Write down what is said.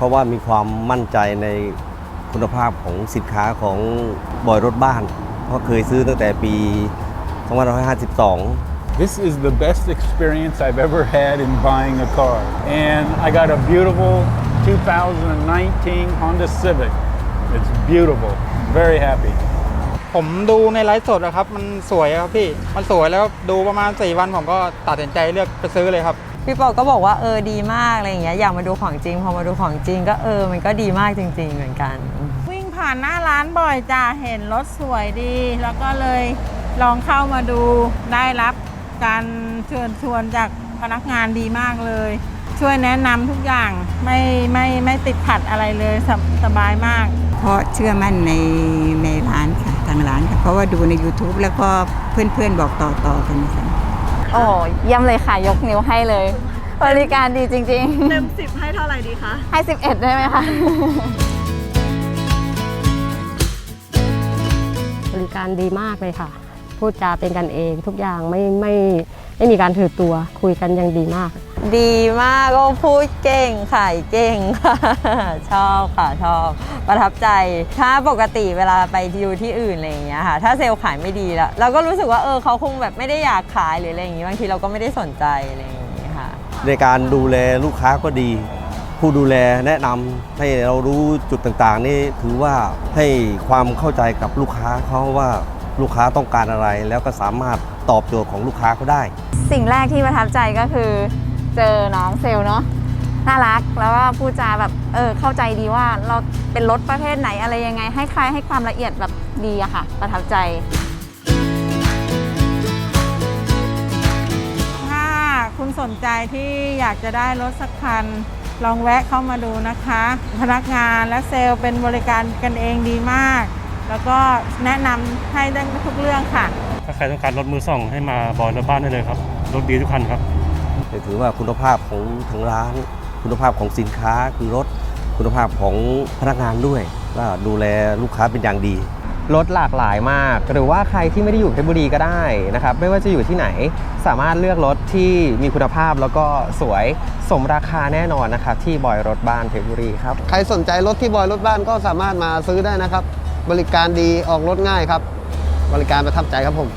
เพราะว่ามีความมั่นใจในคุณภาพของสินค้าของบอยรถบ้าน เพราะเคยซื้อตั้งแต่ปี 2552 This is the best experience I've ever had in buying a car. And I got a beautiful 2019 Honda Civic. It's beautiful. Very happy. ผมดูในไลฟ์สดอะครับ มันสวยอะครับพี่ มันสวยแล้วดูประมาณ 4 วันผมก็ตัดสินใจเลือกไปซื้อเลยครับ พี่ปอก็บอกว่าเออดีมากอะไรอย่างเงี้ยอยากมาดูของจริง พอมาดูของจริง ก็เออมันก็ดีมากจริง ๆ เหมือนกัน วิ่งผ่านหน้าร้านบ่อยจ้าเห็นรถสวยดี แล้วก็เลยลองเข้ามาดูได้รับการเชิญชวนจากพนักงานดีมากเลย ช่วยแนะนำทุกอย่างไม่ไม่ไม่ติดขัดอะไรเลยสบสบายมาก เพราะเชื่อมั่นในในร้านค่ะทางร้านค่ะเพราะว่าดูใน YouTube แล้วก็เพื่อนๆบอกต่อๆกันค่ะ โอ้เยี่ยมเลยค่ะ ยกนิ้วให้เลย บริการดีจริงเต็มสิบให้เท่าไหร่ดีคะ ๆ ให้ 11 ได้ไหมคะ บริการดีมากเลยค่ะ พูดจาเป็นกันเองทุกอย่างไม่ไม่ไม่มีการถือตัวคุยกันอยังดีมาก ดีมากก็พูดเก่งขายเก่งค่ะชอบค่ะชอบ ประทับใจ ถ้าปกติเวลาไปดูที่อื่นอะไรอย่างเงี้ยค่ะ ถ้าเซลล์ขายไม่ดีแล้ว เราก็รู้สึกว่าเออเขาคงแบบไม่ได้อยากขายหรืออะไรอย่างงี้บางทีเราก็ไม่ได้สนใจอะไรอย่างงี้ค่ะ ในการดูแลลูกค้าก็ดี ผู้ดูแลแนะนำให้เรารู้จุดต่างๆ นี่ถือว่าให้ความเข้าใจกับลูกค้าเขาว่าลูกค้าต้องการอะไรแล้วก็สามารถตอบโจทย์ของลูกค้าเขาได้ สิ่งแรกที่ประทับใจก็คือ เจอน้องเซลล์เนาะน่ารักแล้วก็พูดจาแบบเออเข้าใจดีว่าเราเป็นรถประเภทไหนอะไรยังไง ให้ใครให้ความละเอียดแบบดีอะค่ะ ประทับใจถ้าคุณสนใจที่อยากจะได้รถสักคัน ลองแวะเข้ามาดูนะคะ พนักงานและเซลล์เป็นบริการกันเองดีมาก แล้วก็แนะนำให้ได้ทุกเรื่องค่ะ ถ้าใครต้องการรถมือสองให้มาบอยรถบ้านได้เลยครับ รถดีทุกคันครับ ถือว่าคุณภาพของทางร้าน คุณภาพของสินค้าคือรถคุณภาพของพนักงานด้วยว่าดูแลลูกค้าเป็นอย่างดีรถหลากหลายมาก หรือว่าใครที่ไม่ได้อยู่เพชรบุรีก็ได้นะครับ ไม่ว่าจะอยู่ที่ไหนสามารถเลือกรถที่มีคุณภาพแล้วก็สวยสมราคาแน่นอนนะครับ ที่บอยรถบ้านเพชรบุรีครับ ใครสนใจรถที่บอยรถบ้านก็สามารถมาซื้อได้นะครับ บริการดีออกรถง่ายครับ บริการประทับใจครับผม